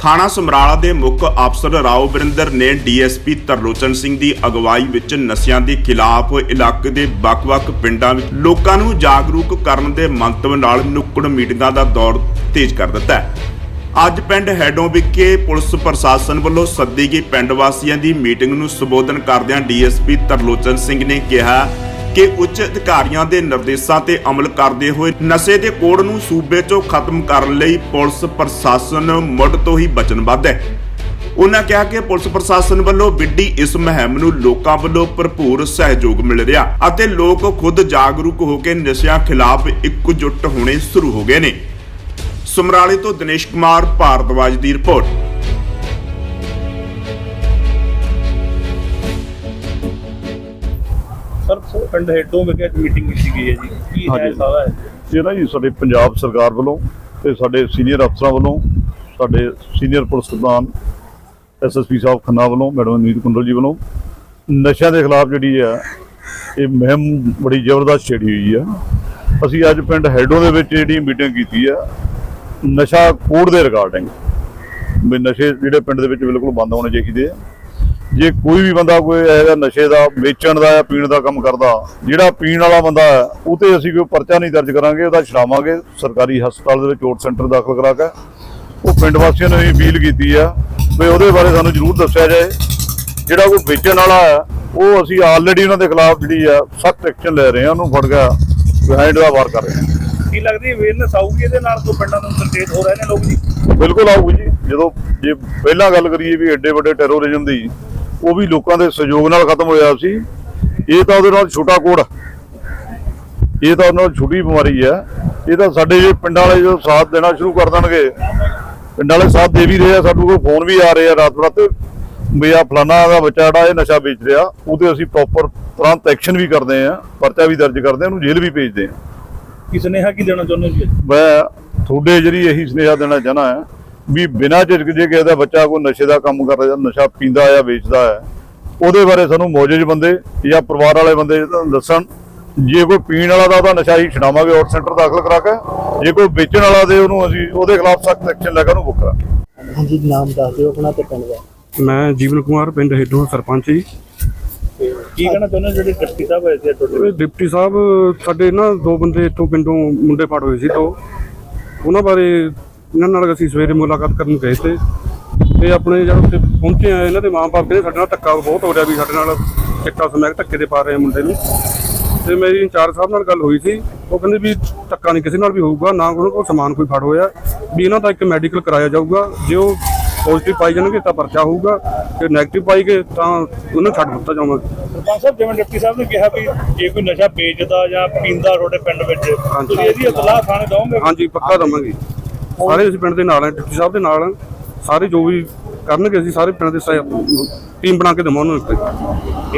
ਥਾਣਾ ਸਮਰਾਲਾ ਦੇ ਮੁੱਖ ਅਫਸਰ ਰਾਓ ਬਰਿੰਦਰ ਨੇ ਡੀਐਸਪੀ ਤਰਲੋਚਨ ਸਿੰਘ ਦੀ ਅਗਵਾਈ ਵਿੱਚ ਨਸ਼ਿਆਂ ਦੇ ਖਿਲਾਫ ਇਲਾਕੇ ਦੇ ਵੱਖ-ਵੱਖ ਪਿੰਡਾਂ ਵਿੱਚ ਲੋਕਾਂ ਨੂੰ ਜਾਗਰੂਕ ਕਰਨ ਦੇ ਮੰਤਵ ਨਾਲ ਨੁੱਕੜ ਮੀਟਿੰਗਾਂ ਦਾ ਦੌਰ ਤੇਜ਼ ਕਰ ਦਿੱਤਾ ਹੈ। ਅੱਜ ਪਿੰਡ ਹੈਡੋਂ ਵਿਖੇ ਪੁਲਿਸ ਪ੍ਰਸ਼ਾਸਨ ਵੱਲੋਂ ਸੱਦੀ ਗਈ ਪਿੰਡ ਵਾਸੀਆਂ ਦੀ ਮੀਟਿੰਗ ਨੂੰ ਸੰਬੋਧਨ ਕਰਦਿਆਂ ਡੀਐਸਪੀ ਤਰਲੋਚਨ ਸਿੰਘ ਨੇ ਕਿਹਾ ਕਿ ਉੱਚ ਅਧਿਕਾਰੀਆਂ ਦੇ ਨਿਰਦੇਸ਼ਾਂ ਤੇ ਅਮਲ ਕਰਦੇ ਹੋਏ ਨਸ਼ੇ ਦੇ ਕੋੜ ਨੂੰ ਸੂਬੇ 'ਚੋਂ ਖਤਮ ਕਰਨ ਲਈ ਪੁਲਿਸ ਪ੍ਰਸ਼ਾਸਨ ਮੁੱਢ ਤੋਂ ਹੀ ਵਚਨਬੱਧ ਹੈ। ਉਹਨਾਂ ਕਿਹਾ ਕਿ ਪੁਲਿਸ ਪ੍ਰਸ਼ਾਸਨ ਵੱਲੋਂ ਵਿੱਢੀ ਇਸ ਮੁਹਿੰਮ ਨੂੰ ਲੋਕਾਂ ਵੱਲੋਂ ਭਰਪੂਰ ਸਹਿਯੋਗ ਮਿਲ ਰਿਹਾ ਅਤੇ ਲੋਕ ਖੁਦ ਜਾਗਰੂਕ ਹੋ ਕੇ ਨਸ਼ਿਆਂ ਖਿਲਾਫ ਇੱਕਜੁੱਟ ਹੋਣੇ ਸ਼ੁਰੂ ਹੋ ਗਏ ਨੇ। ਸਮਰਾਲੇ ਤੋਂ ਦਿਨੇਸ਼ ਕੁਮਾਰ, ਭਾਰਦਵਾਜ ਦੀ ਰਿਪੋਰਟ। ਪਿੰਡ ਹੈਡੋਂ ਵਿਖੇ ਮੀਟਿੰਗ ਕੀਤੀ ਗਈ ਹੈ ਜੀ। ਕੀ ਹੈ। ਸਾਰਾ? ਇਹ ਨਾ ਜੀ ਸਾਡੇ ਪੰਜਾਬ ਸਰਕਾਰ ਵੱਲੋਂ ਤੇ ਸਾਡੇ ਸੀਨੀਅਰ ਅਫਸਰਾਂ ਵੱਲੋਂ ਸਾਡੇ ਸੀਨੀਅਰ ਪੁਲਿਸ ਪ੍ਰਧਾਨ ਐਸਐਸਪੀ ਸਾਹਿਬ ਖੰਨਾ ਵੱਲੋਂ ਮੈਡਮ ਅਨੀਤ ਕੁੰਡਲ ਜੀ ਵੱਲੋਂ ਨਸ਼ਿਆਂ ਦੇ ਖਿਲਾਫ ਜਿਹੜੀ ਆ ਇਹ ਮੁਹਿੰਮ ਬੜੀ ਜ਼ਬਰਦਸਤ ਛੇੜੀ ਹੋਈ ਆ। ਅਸੀਂ ਅੱਜ ਪਿੰਡ ਹੈਡੋ ਦੇ ਵਿੱਚ ਜਿਹੜੀ ਮੀਟਿੰਗ ਕੀਤੀ ਆ ਨਸ਼ਾ ਕੋਡ ਦੇ ਰਿਗਾਰਡਿੰਗ ਵੀ ਨਸ਼ੇ ਜਿਹੜੇ ਪਿੰਡ ਦੇ ਵਿੱਚ ਬਿਲਕੁਲ ਬੰਦ ਹੋਣੇ ਚਾਹੀਦੇ ਆ। ਜੇ ਕੋਈ ਵੀ ਬੰਦਾ ਕੋਈ ਇਹੋ ਜਿਹਾ ਨਸ਼ੇ ਦਾ ਵੇਚਣ ਦਾ ਜਾਂ ਪੀਣ ਦਾ ਕੰਮ ਕਰਦਾ ਜਿਹੜਾ ਪੀਣ ਵਾਲਾ ਬੰਦਾ ਹੈ ਉਹ ਤੇ ਅਸੀਂ ਕੋਈ ਪਰਚਾ ਨਹੀਂ ਦਰਜ ਕਰਾਂਗੇ ਉਹਦਾ ਛਡਾਵਾਂਗੇ ਸਰਕਾਰੀ ਹਸਪਤਾਲ ਦੇ ਵਿੱਚ ਓਟ ਸੈਂਟਰ ਦਾਖਲ ਕਰਾ ਕੇ। ਉਹ ਪਿੰਡ ਵਾਸੀਆਂ ਨੇ ਇਹ ਅਪੀਲ ਕੀਤੀ ਆ ਵੀ ਉਹਦੇ ਬਾਰੇ ਸਾਨੂੰ ਜ਼ਰੂਰ ਦੱਸਿਆ ਜਾਏ। ਜਿਹੜਾ ਕੋਈ ਵੇਚਣ ਵਾਲਾ ਹੈ ਉਹ ਅਸੀਂ ਆਲਰੇਡੀ ਉਹਨਾਂ ਦੇ ਖਿਲਾਫ ਜਿਹੜੀ ਆ ਸਖਤ ਐਕਸ਼ਨ ਲੈ ਰਹੇ ਹਾਂ ਉਹਨੂੰ ਫੜ ਗਿਆ ਬਿਹਾਈਂਡ ਦਾ ਵਾਰ ਕਰ ਰਹੇ ਹਾਂ। ਕੀ ਲੱਗਦੀ ਅਵੇਅਰਨੈਸ ਆਊਗੀ ਇਹਦੇ ਨਾਲ ਕੋਈ ਪਿੰਡਾਂ ਨੂੰ ਸੰਕੇਤ ਹੋ ਰਹੇ ਨੇ ਲੋਕ ਜੀ? ਬਿਲਕੁਲ ਆਊਗੀ ਜੀ। ਜਦੋਂ ਜੇ ਪਹਿਲਾਂ ਗੱਲ ਕਰੀਏ ਵੀ ਐਡੇ ਵੱਡੇ ਟੈਰੋਰਿਜ਼ਮ ਦੀ ਉਹ ਵੀ ਲੋਕਾਂ ਦੇ ਸਹਿਯੋਗ ਨਾਲ ਖਤਮ ਹੋਇਆ ਸੀ। ਇਹ ਤਾਂ ਉਹਦੇ ਨਾਲ ਛੋਟਾ ਕੋੜ। ਇਹ ਤਾਂ ਉਹਨਾਂ ਛੋਟੀ ਬਿਮਾਰੀ ਆ। ਇਹ ਤਾਂ ਸਾਡੇ ਜੇ ਪਿੰਡਾਂ ਵਾਲੇ ਜੋ ਸਾਥ ਦੇਣਾ ਸ਼ੁਰੂ ਕਰ ਦੇਣਗੇ ਪਿੰਡਾਂ ਵਾਲੇ ਸਾਥ ਦੇ ਵੀ ਰਹੇ ਆ ਸਾਨੂੰ ਕੋਲ ਫੋਨ ਵੀ ਆ ਰਹੇ ਆ ਰਾਤ ਰਾਤ। ਵੀ ਆ ਫਲਾਣਾ ਦਾ ਬੱਚਾ ਜਿਹੜਾ ਇਹ ਨਸ਼ਾ ਵੇਚ ਰਿਹਾ ਉਹਦੇ ਅਸੀਂ ਪ੍ਰੋਪਰ ਤੁਰੰਤ ਐਕਸ਼ਨ ਵੀ ਕਰਦੇ ਆ ਪਰਚਾ ਵੀ ਦਰਜ ਕਰਦੇ ਆ ਉਹਨੂੰ ਜੇਲ੍ਹ ਵੀ ਭੇਜਦੇ ਆ। ਕੀ ਸੁਨੇਹਾ ਕੀ ਦੇਣਾ ਚਾਹੁੰਦੇ ਹੋ ਜੀ ਮੈਂ ਤੁਹਾਡੇ ਜਿਹੜੀ ਇਹੀ ਸੁਨੇਹਾ ਦੇਣਾ ਚਾਹਨਾ ਹੈ। ਵੀ ਬਿਨਾਂ ਝਿਜਕ ਜੇ ਕਿਸੇ ਦਾ ਬੱਚਾ ਕੋਈ ਨਸ਼ੇ ਦਾ ਕੰਮ ਕਰ ਰਿਹਾ ਨਸ਼ਾ ਪੀਂਦਾ ਜਾਂ ਵੇਚਦਾ ਹੈ ਉਹਦੇ ਬਾਰੇ ਸਾਨੂੰ ਮੌਜੂਦ ਬੰਦੇ ਜਾਂ ਪਰਿਵਾਰ ਵਾਲੇ ਬੰਦੇ ਦੱਸਣ। ਜੇ ਕੋਈ ਪੀਣ ਵਾਲਾ ਦਾ ਉਹਦਾ ਨਸ਼ਾ ਹੀ ਛਡਾਵਾਂਗੇ ਆਊਟ ਸੈਂਟਰ ਦਾਖਲ ਕਰਾ ਕੇ। ਜੇ ਕੋਈ ਵੇਚਣ ਵਾਲਾ ਦੇ ਉਹਨੂੰ ਅਸੀਂ ਉਹਦੇ ਖਿਲਾਫ ਸਖਤ ਐਕਸ਼ਨ ਲੈ ਕੇ ਉਹਨੂੰ ਬੁੱਕਾ ਹਾਂਜੀ ਨਾਮ ਦੱਸ ਦਿਓ ਆਪਣਾ ਤੇ ਪਿੰਡ ਦਾ। ਮੈਂ ਜੀਵਨ ਕੁਮਾਰ ਪਿੰਡ ਹੇਡੋਂ ਸਰਪੰਚ ਜੀ। ਤੇ ਕੀ ਕਹਿਣਾ ਚਾਹੁੰਦੇ ਜਿਹੜੇ ਡਿਪਟੀ ਸਾਹਿਬ ਹੋਏ ਸੀ ਤੁਹਾਡੇ ਡਿਪਟੀ ਸਾਹਿਬ ਸਾਡੇ ਨਾ ਦੋ ਬੰਦੇ ਇੱਥੋਂ ਪਿੰਡੋਂ ਮੁੰਡੇ ਫੜ ਹੋਏ ਸੀ ਦੋ। ਉਹਨਾਂ ਬਾਰੇ ਇਹਨਾਂ ਨਾਲ ਅਸੀਂ ਸਵੇਰੇ ਮੁਲਾਕਾਤ ਕਰਨ ਗਏ ਤੇ ਤੇ ਆਪਣੇ ਜਦ ਉੱਥੇ ਪਹੁੰਚੇ ਆ ਇਹਨਾਂ ਦੇ ਮਾਂ-ਬਾਪ ਕਹਿੰਦੇ ਸਾਡੇ ਨਾਲ ਧੱਕਾ ਬਹੁਤ ਹੋ ਰਿਹਾ ਵੀ ਸਾਡੇ ਨਾਲ ਚਿੱਟਾ ਸਮੈਕ ਧੱਕੇ ਦੇ ਪਾ ਰਹੇ ਮੁੰਡੇ ਨੂੰ। ਤੇ ਮੇਰੀ ਇੰਚਾਰਜ ਸਾਹਿਬ ਨਾਲ ਗੱਲ ਹੋਈ ਸੀ ਉਹ ਕਹਿੰਦੇ ਵੀ ਧੱਕਾ ਨਹੀਂ ਕਿਸੇ ਨਾਲ ਵੀ ਹੋਊਗਾ ਨਾ ਉਹਨਾਂ ਕੋਲ ਸਮਾਨ ਕੋਈ ਫੜ ਹੋਇਆ ਵੀ ਇਹਨਾਂ ਦਾ ਇੱਕ ਮੈਡੀਕਲ ਕਰਾਇਆ ਜਾਊਗਾ ਜੇ ਉਹ ਪੋਜ਼ਿਟਿਵ ਪਾਈ ਜਾਣਗੇ ਤਾਂ ਪਰਚਾ ਹੋਊਗਾ ਤੇ ਨੈਗੇਟਿਵ ਪਾਈ ਗਏ ਤਾਂ ਉਹਨੂੰ ਛੱਡ ਦਿੱਤਾ ਜਾਊਗਾ। ਸਰਪੰਚ ਸਾਹਿਬ ਜਿਵੇਂ ਡਿਪਟੀ ਸਾਹਿਬ ਨੇ ਕਿਹਾ ਵੀ ਜੇ ਕੋਈ ਨਸ਼ਾ ਵੇਚਦਾ ਜਾਂ ਪੀਂਦਾ ਤੁਹਾਡੇ ਪਿੰਡ ਵਿੱਚ ਤੁਸੀਂ ਇਹਦੀ ਇਤਲਾਹ ਥਾਣੇ ਦਓਗੇ ਹਾਂਜੀ ਪੱਕਾ ਦਵਾਂਗੇ। ਸਾਰੇ ਅਸੀਂ ਪਿੰਡ ਦੇ ਨਾਲ ਹਾਂ, ਡਿਪਟੀ ਸਾਹਿਬ ਦੇ ਨਾਲ ਹਾਂ। ਸਾਰੇ ਜੋ ਵੀ ਕਰਨਗੇ ਅਸੀਂ ਸਾਰੇ ਪਿੰਡ ਦੇ ਟੀਮ ਬਣਾ ਕੇ ਦੇਵਾਂ ਉਹਨਾਂ ਨੂੰ